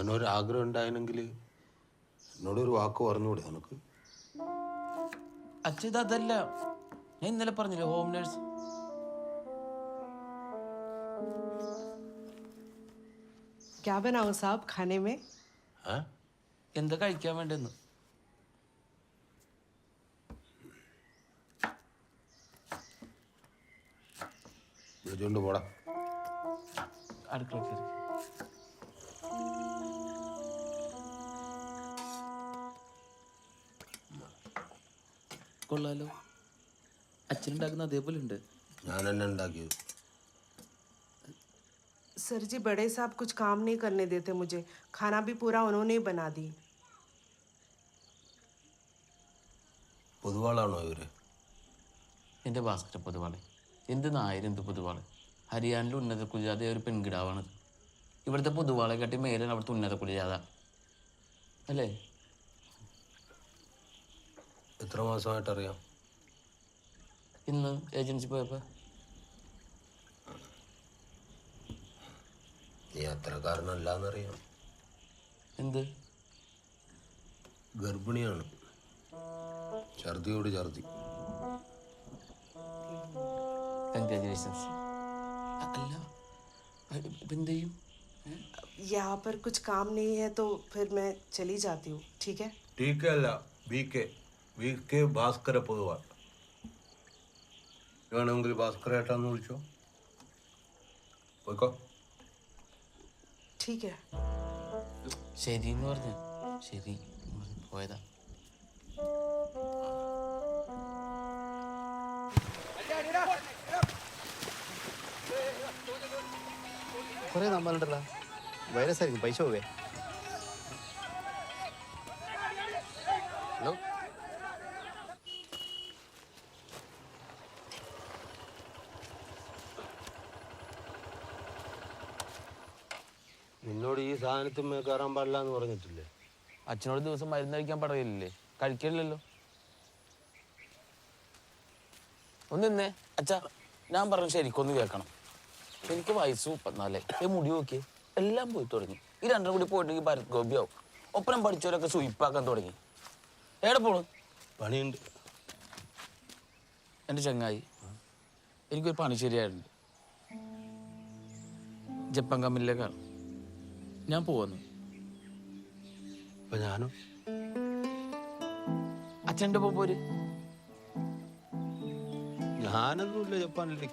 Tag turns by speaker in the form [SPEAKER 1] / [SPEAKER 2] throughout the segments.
[SPEAKER 1] അങ്ങനെ ഒരു ആഗ്രഹം ഉണ്ടായിരുന്നെങ്കിൽ എന്നോടൊരു വാക്ക് പറഞ്ഞുകൂടെ നിനക്ക്
[SPEAKER 2] അച്ഛ ഇത് അതല്ല ഞാൻ ഇന്നലെ പറഞ്ഞില്ലേ ഹോം നേഴ്സ്
[SPEAKER 3] क्या बनाऊं साहब खाने में
[SPEAKER 1] ഏ
[SPEAKER 2] എന്താ കഴിക്കാൻ വേണ്ടെന്ന്
[SPEAKER 1] വിളിച്ചോണ്ട് പോടാ
[SPEAKER 2] അടുക്കള കയറി കൊള്ളാലോ അച്ഛനുണ്ടാക്കുന്ന അതേപോലെ ഉണ്ട്
[SPEAKER 1] ഞാൻ തന്നെ ഉണ്ടാക്കിയത്
[SPEAKER 3] सर जी बड़े साहब कुछ काम नहीं करने देते मुझे खाना भी पूरा उन्होंने ही बना दी
[SPEAKER 1] പൊതുവാളാണോ ഇവര്
[SPEAKER 2] എൻ്റെ ഭാസ്കര പൊതുവാള് എന്ത് നായർ എന്ത് പൊതുവാള് ഹരിയാനയിലെ ഉന്നത കുലജാത ഒരു പെൺകിടാവാണത് ഇവിടുത്തെ പൊതുവാളെ കാട്ടി മേലാണ് അവിടുത്തെ ഉന്നത കുലജാത അല്ലേ
[SPEAKER 1] എത്ര മാസമായിട്ട് അറിയാം
[SPEAKER 2] ഇന്ന് ഏജൻസി പോയപ്പോൾ
[SPEAKER 1] നീ അത്രക്കാരനല്ലാന്നറിയാം
[SPEAKER 2] എന്ത്
[SPEAKER 1] ഗർഭിണിയാണ് ഛർദിയോട് ഛർദി
[SPEAKER 2] കൺഗ്രാജുലേഷൻസ് അല്ല ഇപ്പം എന്ത് ചെയ്യും ഏ?
[SPEAKER 3] यहाँ पर कुछ काम नहीं है तो फिर मैं चली जाती हूँ ठीक है
[SPEAKER 4] ടി കെ അല്ല B K V K Bhaskara Poduval
[SPEAKER 1] വേണമെങ്കിൽ ഭാസ്കരേട്ടാന്ന് വിളിച്ചോ? പോയിക്കോ.
[SPEAKER 2] ശരി എന്ന് പറഞ്ഞു. ശരി. പോയതാ.
[SPEAKER 5] കുറേ നമ്മളുണ്ടല്ലോ വൈറസ് ആയിരിക്കും. പൈസ പോവേ.
[SPEAKER 1] സാധനത്തിന്മേ കയറാൻ പാടില്ല എന്ന് പറഞ്ഞിട്ടില്ലേ?
[SPEAKER 2] അച്ഛനോട് ദിവസം മരുന്ന് കഴിക്കാൻ പറയില്ലേ കഴിക്കില്ലല്ലോ ഒന്നിന്നേ അച്ഛ ഞാൻ പറഞ്ഞു ശരിക്കൊന്ന് കേൾക്കണം. എനിക്ക് വയസ്സ് മുപ്പത്തിനാലേ. ഈ മുടി നോക്കിയേ എല്ലാം പോയി തുടങ്ങി. ഈ രണ്ടും കൂടി പോയിട്ടെങ്കിൽ ഭരത് ഗോപിയാവും. ഒപ്പനം പഠിച്ചവരൊക്കെ സുയിപ്പാക്കാൻ തുടങ്ങി. എവിടെ പോണു?
[SPEAKER 1] പണിയുണ്ട്.
[SPEAKER 2] എന്റെ ചങ്ങായി എനിക്കൊരു പണി ശരിയായിട്ടുണ്ട്. ജപ്പാൻ കമ്പനിയിലേക്കാണ്. ഞാൻ പോവാന്ന്.
[SPEAKER 1] ഞാനോ ഞാനും.
[SPEAKER 2] അച്ഛന്റെ ഒപ്പം പോര്.
[SPEAKER 1] ഞാനൊന്നുമില്ല ജപ്പാനിൽ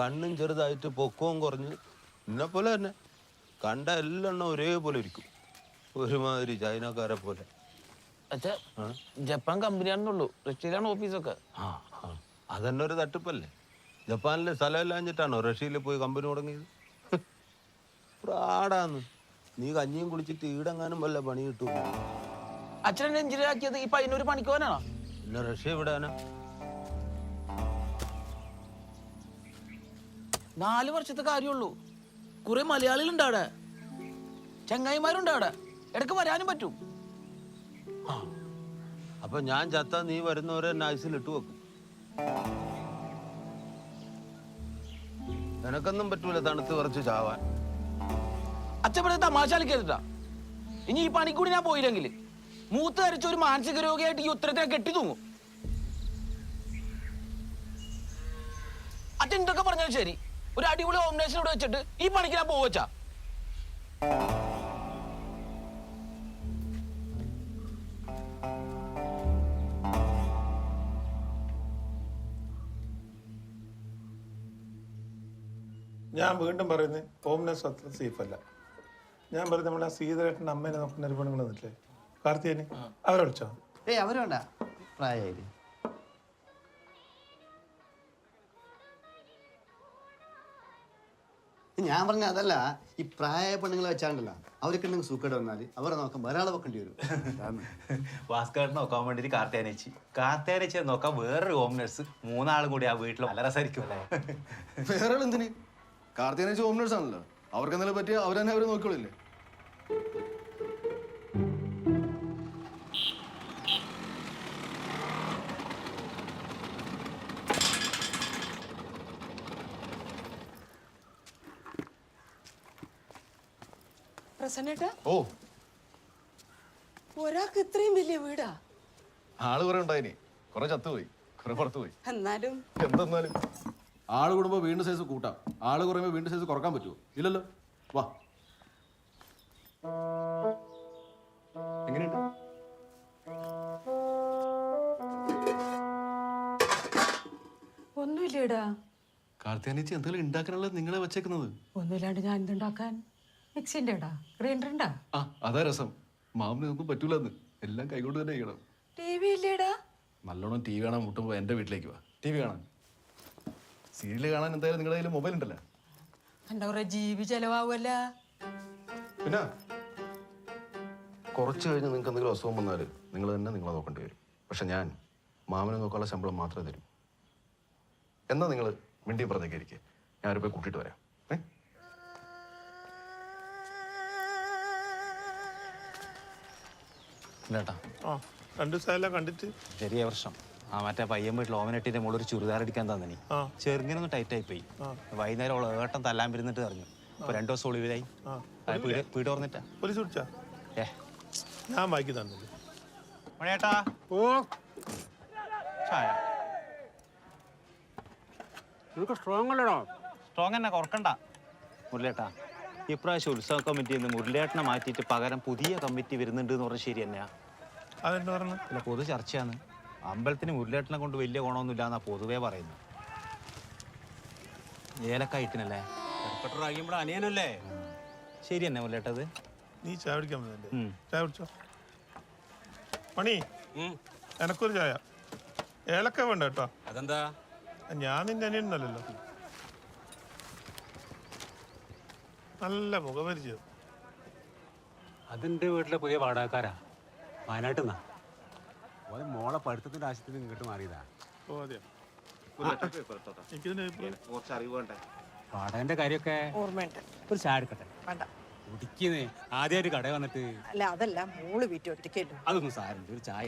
[SPEAKER 1] കണ്ണും ചെറുതായിട്ട് പൊക്കവും കുറഞ്ഞ് എന്നെ പോലെ തന്നെ. കണ്ട എല്ലെണ്ണം ഒരേപോലെ ഇരിക്കും. ഒരുമാതിരി ചൈനക്കാരെ പോലെ.
[SPEAKER 2] അച്ഛാ
[SPEAKER 1] ആ?
[SPEAKER 2] ജപ്പാൻ കമ്പനിയാണെന്നുള്ളൂ. റഷ്യയിലാണ് ഓഫീസൊക്കെ.
[SPEAKER 1] ആ ആ. അതന്നെ ഒരു തട്ടിപ്പല്ലേ? ജപ്പാനിൽ സ്ഥലമില്ലാഞ്ഞിട്ടാണോ റഷ്യയിൽ പോയി കമ്പനി തുടങ്ങിയത്? പ്രാടാന്ന്. നീ കഞ്ഞിയും കുളിച്ചിട്ട് ഈടെങ്ങാനും വല്ല പണി കിട്ടും
[SPEAKER 2] അച്ഛനെ എഞ്ചിനീയർ ആക്കിയത് ഈ പയ്യനൊരു പണിക്കോനാണോ?
[SPEAKER 1] പിന്നെ റഷ്യ വിടാനാ
[SPEAKER 2] നാല് വർഷത്തെ കാര്യമുള്ളൂ. കുറെ മലയാളികളുണ്ട് അവിടെ. ചങ്ങായിമാരുണ്ട് അവിടെ. ഇടയ്ക്ക് വരാനും പറ്റും.
[SPEAKER 1] ആ. അപ്പൊ ഞാൻ ചത്ത നീ വരുന്നവരെ നൈസിൽ ഇട്ട് വെക്കും. നിനക്കൊന്നും പറ്റൂല തണുത്ത് കുറച്ച് ചാവാൻ.
[SPEAKER 2] അച്ഛൻ പറഞ്ഞ തമാശ ഇനി ഈ പണിക്കൂടി ഞാൻ പോയില്ലെങ്കിൽ മൂത്ത് ധരിച്ച ഒരു മാനസിക രോഗിയായിട്ട് ഈ ഉത്തരത്തെ കെട്ടി തൂങ്ങും അച്ഛൻ ഇതൊക്കെ പറഞ്ഞാലും ശരി. ഒരു അടിപൊളി ഓംനേഷൻ ഇവിടെ വെച്ചിട്ട് ഈ പണിക്ക് ഞാൻ പോവച്ചാ
[SPEAKER 6] ഞാൻ വീണ്ടും പറയുന്നത് ഹോംനസ് അത്ര സേഫ് അല്ല. ഞാൻ പറഞ്ഞു നമ്മളെ ആ സീതരേട്ടന്റെ അമ്മേനെ നോക്കുന്ന ഒരു പെണ്ണുങ്ങൾ വന്നിട്ടില്ലേ? കാർത്തികന് അവരെ വിളിച്ചോ?
[SPEAKER 5] ഏയ് അവരോണ്ട പ്രായമായില്ലേ? ഞാൻ പറഞ്ഞ അതല്ല ഈ പ്രായ പെണ്ണുങ്ങളെ വെച്ചാണ്ടല്ല. അവർക്ക് ഉണ്ടെങ്കിൽ സൂക്കേട് വന്നാൽ അവരെ നോക്കാൻ വേറെ ആളെ വെക്കേണ്ടി വരും. അതാണ്.
[SPEAKER 7] ഭാസ്കരനെ നോക്കാൻ വേണ്ടിട്ട് കാർത്തേനച്ചി കാർത്തേനച്ചി നോക്കാൻ വേറൊരു ഹോം നഴ്സ് മൂന്നാളും കൂടി ആ വീട്ടിൽ വളരെ രസമായിരിക്കും അല്ലേ?
[SPEAKER 8] വേറെ ആൾ എന്തിന് കാർത്തേനച്ചി ഹോം നേഴ്സ് ആണല്ലോ അവർക്ക് എന്തെങ്കിലും പറ്റിയ അവരെന്നെ അവരെ നോക്കിക്കൊള്ളില്ലേ
[SPEAKER 3] പ്രസന്നേട്ടാ?
[SPEAKER 8] ഓ.
[SPEAKER 3] ഒരാൾക്ക് ഇത്രയും വലിയ വീടാ?
[SPEAKER 8] ആൾ കുറെ ഉണ്ടായിനി. കുറെ ചത്തുപോയി. കുറെ പുറത്തുപോയി.
[SPEAKER 3] എന്നാലും.
[SPEAKER 8] എന്തെന്നാലും. ആൾ കൂടുമ്പോ വീണ്ടും സൈസ് കൂട്ടാം. ആൾ കുറയുമ്പോ വീണ്ടും സൈസ് കുറയ്ക്കാൻ പറ്റുമോ ഇല്ലല്ലോ. വാ. എങ്ങനെയുണ്ട്?
[SPEAKER 3] ഒന്നുമില്ലേടാ.
[SPEAKER 8] കാർത്തിയാനിച്ച് എന്തെങ്കിലും ഉണ്ടാക്കാനുള്ളത് നിങ്ങളെ വെച്ചേക്കുന്നത്?
[SPEAKER 3] ഒന്നുമില്ലാണ്ട് ഞാൻ എന്തുണ്ടാക്കാൻ? മിക്സിന്റെ ഇടാ ഗ്രൈൻഡർ ഉണ്ടാ?
[SPEAKER 8] ആ അതാ രസം. മാമിന് ഒന്നും പറ്റൂലെന്ന്. എല്ലാം കൈകൊണ്ട് തന്നെ ചെയ്യണം.
[SPEAKER 3] ടി വി ഇല്ലേടാ?
[SPEAKER 8] നല്ലോണം ടി വി കാണാൻ മുട്ടുമ്പോൾ എന്റെ വീട്ടിലേക്ക് വാ. ടി വി കാണാൻ. സീരിയൽ കാണാൻ എന്തായാലും നിങ്ങളുടെ കയ്യിൽ മൊബൈൽ ഉണ്ടല്ലോ?
[SPEAKER 3] എന്റെ കുറെ ജീവി ചെലവാകുമല്ല
[SPEAKER 8] പിന്നെ? കുറച്ച് കഴിഞ്ഞ് നിങ്ങൾക്ക് എന്തെങ്കിലും അസുഖം വന്നാൽ നിങ്ങൾ തന്നെ നിങ്ങളെ നോക്കേണ്ടി വരും. പക്ഷെ ഞാൻ മാമനെ നോക്കാനുള്ള ശമ്പളം മാത്രമേ തരും. എന്നാ നിങ്ങൾ മിണ്ടി പറഞ്ഞേക്കായിരിക്കും ഞാനൊരു പോയി കൂട്ടിയിട്ട് വരാം.
[SPEAKER 7] ഇല്ലേട്ടാ
[SPEAKER 6] ആ രണ്ട് ദിവസമെല്ലാം കണ്ടിട്ട്.
[SPEAKER 7] ചെറിയ വർഷം ആ മറ്റേ പയ്യൻ വീട്ടിൽ ഓമനട്ടിന്റെ മുകളിൽ ഒരു ചുരിദാർ അടിക്കാൻ തന്നിനി.
[SPEAKER 6] ആ.
[SPEAKER 7] ചെറുങ്ങനെ ടൈറ്റ് ആയി പോയി. വൈകുന്നേരം അവൾ ഏട്ടൻ തല്ലാൻ പിരുന്നിട്ട് പറഞ്ഞു ഇപ്പൊ രണ്ടു ദിവസം ഒളിവിലായി
[SPEAKER 6] ആ.
[SPEAKER 7] ആ, വീട് വീട് തുറന്നിട്ടാ.
[SPEAKER 6] പോലീസ് വിളിച്ചാ
[SPEAKER 7] ഏ.
[SPEAKER 6] ഞാൻ വായിക്കി തന്നില്ല.
[SPEAKER 7] മണിയേട്ടാ
[SPEAKER 6] ഓ.
[SPEAKER 7] ചായ.
[SPEAKER 9] നിനക്ക് സ്ട്രോങ് അല്ലടോ?
[SPEAKER 7] സ്ട്രോങ് തന്നെ കുറക്കണ്ട. മുരളിയേട്ടാ ഇപ്രാവശ്യം ഉത്സവ കമ്മിറ്റിയിൽ നിന്ന് മുരളിയേട്ടനെ മാറ്റിയിട്ട് പകരം പുതിയ കമ്മിറ്റി വരുന്നുണ്ട് എന്ന് പറഞ്ഞ ശരി തന്നെയാ.
[SPEAKER 6] അതെന്താ പറഞ്ഞു?
[SPEAKER 7] അല്ല പൊതു ചർച്ചയാണ്. അമ്പലത്തിന് മുരളിയേട്ടനെ കൊണ്ട് വലിയ ഗുണമൊന്നുമില്ല എന്നാ പൊതുവേ പറയുന്നു ഏലക്കായിട്ടിനല്ലേ
[SPEAKER 9] അനിയനല്ലേ?
[SPEAKER 7] ശരി തന്നെ മുരളിയേട്ടത്
[SPEAKER 6] നീ ചായ കുടിക്കാൻ. ചായ കുടിച്ചോ? മണി എനക്കൊരു ചായ. ഏലക്ക വേണ്ട കേട്ടോ.
[SPEAKER 9] അതെന്താ?
[SPEAKER 6] ഞാൻ നിന്റെ അനിയനല്ലോ നല്ല മുഖപരിചയം.
[SPEAKER 9] അതിന്റെ വീട്ടിലെ പുതിയ വാടകക്കാരാ. വയനാട്ടിൽ നിന്നാ? ഓൻ മോളെ പഠിത്തത്തിന്റെ ആവശ്യത്തിന് ഇങ്ങോട്ട് മാറിയതാ.
[SPEAKER 6] ഓ അതെയോ? എനിക്കിതിന് അഭിപ്രായം
[SPEAKER 9] വാടകന്റെ കാര്യമൊക്കെ
[SPEAKER 3] ഓർമ്മയുണ്ട്.
[SPEAKER 9] ഒരു ചായ എടുക്കട്ടെ?
[SPEAKER 3] വേണ്ട.
[SPEAKER 9] കുടിക്കുന്നേ ആദ്യമായിട്ട് കട വന്നിട്ട്
[SPEAKER 3] അല്ല അതല്ല മോൾ വീട്ടിൽ ഒറ്റയ്ക്കല്ലോ
[SPEAKER 9] അതൊന്നും സാരമില്ല ഒരു ചായ.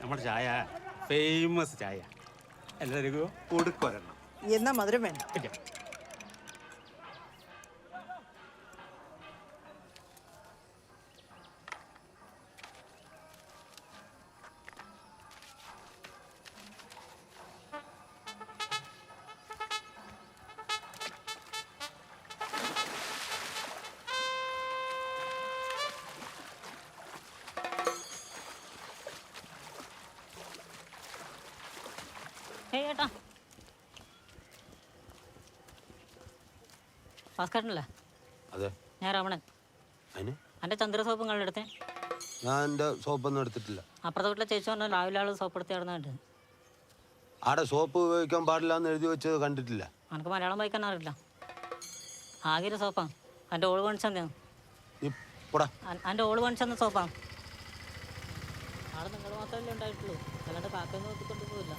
[SPEAKER 9] നമ്മുടെ ചായ ഫേമസ് ചായ. എല്ലാവർക്കും കൊടുക്കൊരെണ്ണം.
[SPEAKER 3] എന്നാ മധുരം വേണ്ട.
[SPEAKER 10] ഏട്ടാ. ഭാസ്കരനല്ലേ?
[SPEAKER 1] അതെ.
[SPEAKER 10] ഞാൻ രമണൻ.
[SPEAKER 1] അതിന്
[SPEAKER 10] എന്റെ ചന്ദ്ര സോപ്പ് നിങ്ങളുടെ അടുത്ത്?
[SPEAKER 1] ഞാൻ എന്റെ സോപ്പൊന്നും എടുത്തിട്ടില്ല.
[SPEAKER 10] അപ്പുറത്തെ വീട്ടിലെ ചേച്ചി പറഞ്ഞാൽ രാവിലെ ആൾ സോപ്പ് എടുത്ത്
[SPEAKER 1] ആടെ സോപ്പ് ഉപയോഗിക്കാൻ പാടില്ല എന്ന് എഴുതി വെച്ചത് കണ്ടിട്ടില്ല.
[SPEAKER 10] എനിക്ക് മലയാളം വായിക്കാൻ അറിയില്ല. ആകെ ഒരു സോപ്പാണ് എന്റെ ഓൾ പണിച്ചെന്നു
[SPEAKER 1] നീ പോടാ.
[SPEAKER 10] എന്റെ ഓൾ പണിച്ചെന്ന സോപ്പാണ് ആൾ നിങ്ങൾ മാത്രമല്ലേ ഉണ്ടായിട്ടുള്ളൂ. അല്ലാണ്ട് കാക്കൊന്നും ഒത്തിക്കൊണ്ട് പോയില്ല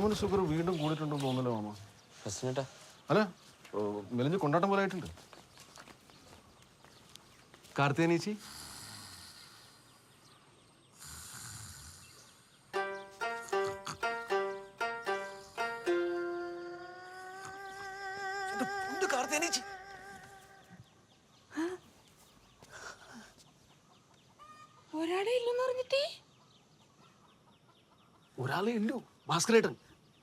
[SPEAKER 8] മാമന് ഷുഗർ വീണ്ടും കൂടിയിട്ടുണ്ടെന്ന് തോന്നല്ലോ മാമ?
[SPEAKER 2] പ്രശ്നട്ടാ
[SPEAKER 8] അല്ല മെലിഞ്ഞ് കൊണ്ടാട്ടം പോലെ ആയിട്ടുണ്ട്. കാർത്തിയാനീച്ചി
[SPEAKER 3] ഒരാളെ ഇല്ലെന്ന് പറഞ്ഞിട്ടേ?
[SPEAKER 8] ഒരാളെ ഉള്ളൂ ഭാസ്കരേട്ടൻ.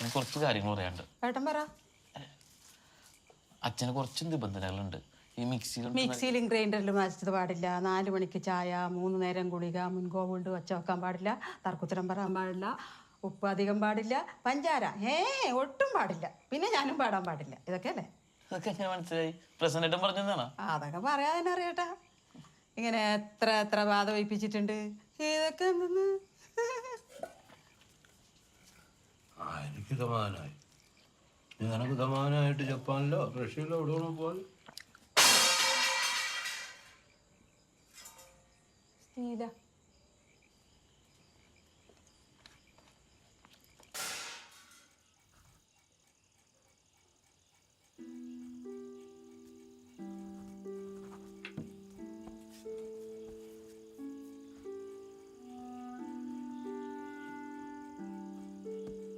[SPEAKER 2] എനിക്ക് കുറച്ച് കാര്യങ്ങൾ പറയാനുണ്ട്.
[SPEAKER 3] ഏട്ടൻ പറ.
[SPEAKER 2] അച്ഛന് കുറച്ച് നിബന്ധനകളുണ്ട്. ഈ മിക്സിയിൽ
[SPEAKER 11] മിക്സിയിലും ഗ്രൈൻഡറിലും അരച്ചത് പാടില്ല. നാല് മണിക്ക് ചായ മൂന്ന് നേരം ഗുളിക മുൻകോ കൊണ്ട് വച്ച വെക്കാൻ പാടില്ല. തർക്കുത്തരം പറയാൻ പാടില്ല. ഉപ്പ് അധികം പാടില്ല. പഞ്ചാര ഏ ഒട്ടും പാടില്ല. പിന്നെ ഞാനും പാടാൻ പാടില്ല. ഇതൊക്കെ അല്ലേ?
[SPEAKER 2] അതൊക്കെ എങ്ങനെ മനസ്സിലായി? പ്രസന്റേറ്റം പറഞ്ഞു തന്നാണോ
[SPEAKER 11] ആ, അതൊക്കെ പറയാതെ തന്നെ അറിയട്ടാ ഇങ്ങനെ എത്ര എത്ര ബാധ വയ്പ്പിച്ചിട്ടുണ്ട് ഇതൊക്കെ എന്തെന്ന്?
[SPEAKER 1] ആ എനിക്ക് സമാധാനമായി നിനക്ക് സമാധാനമായിട്ട് ജപ്പാനിലോ റഷ്യയിലോ എവിടെ വേണം പോകാൻ
[SPEAKER 11] ശീല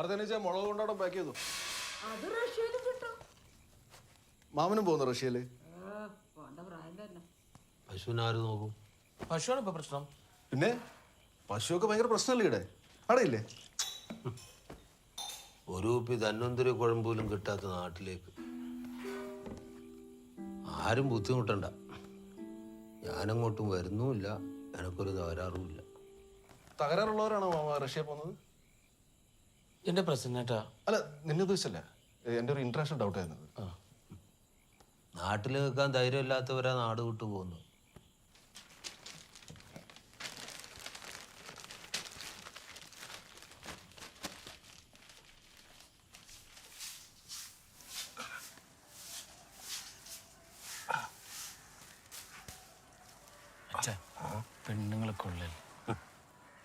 [SPEAKER 8] കാർത്തേനീച്ച മുളക് കൊണ്ടാടം പാക്ക് ചെയ്തു. മാമനും പോകുന്നു റഷ്യയിൽ.
[SPEAKER 1] പശുവിനെ ആര് നോക്കും?
[SPEAKER 2] പശുവാണ് ഇപ്പൊ പ്രശ്നം.
[SPEAKER 8] പിന്നെ പശുവൊക്കെ ഭയങ്കര പ്രശ്നമല്ലേ ഇവിടെ? അടയില്ലേ
[SPEAKER 1] ഒരു കുപ്പി ധന്വന്തരി കുഴമ്പോലും കിട്ടാത്ത നാട്ടിലേക്ക്. ആരും ബുദ്ധിമുട്ടണ്ട. ഞാനങ്ങോട്ടും വരുന്നുമില്ല. എനക്കൊരു തകരാറുമില്ല.
[SPEAKER 8] തകരാറുള്ളവരാണോ മാമ റഷ്യ പോകുന്നത്?
[SPEAKER 2] എന്റെ പ്രസന്നേട്ടാ
[SPEAKER 8] അല്ല നിന്നെ ഉദ്ദേശിച്ചല്ല? എന്റെ ഒരു ഇന്റർനാഷണൽ ഡൗട്ട് ആയിരുന്നു
[SPEAKER 1] നാട്ടിൽ നിൽക്കാൻ ധൈര്യമില്ലാത്തവരാ നാട് വിട്ടു പോകുന്നു
[SPEAKER 2] പെണ്ണുങ്ങളൊക്കെ പെണ്ണുങ്ങളെ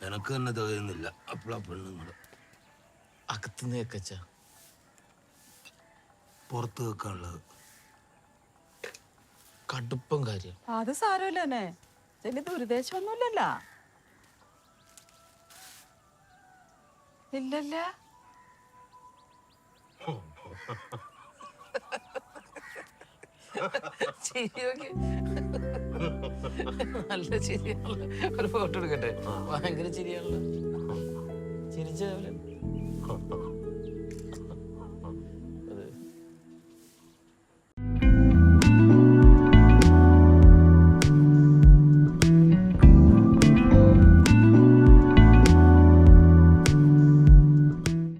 [SPEAKER 1] നിനക്ക് തന്നെ തോന്നുന്നില്ല അപ്പോഴാ പെണ്ണുങ്ങൾ
[SPEAKER 2] അകത്തുനിന്ന് കേക്കച്ച.
[SPEAKER 1] പുറത്ത് വെക്കാനുള്ളത്
[SPEAKER 2] കടുപ്പം കാര്യം.
[SPEAKER 11] അത് സാരമില്ല തന്നെ ചെല്ലി ദുരുദ്ദേശമൊന്നുമില്ലല്ല. ഇല്ലല്ല.
[SPEAKER 2] ചിരിയൊക്കെ നല്ല ചിരിയാണല്ലോ. ഒരു ഫോട്ടോ എടുക്കട്ടെ. ഭയങ്കര ചിരിയാണല്ലോ. ചിരിച്ച പോലെ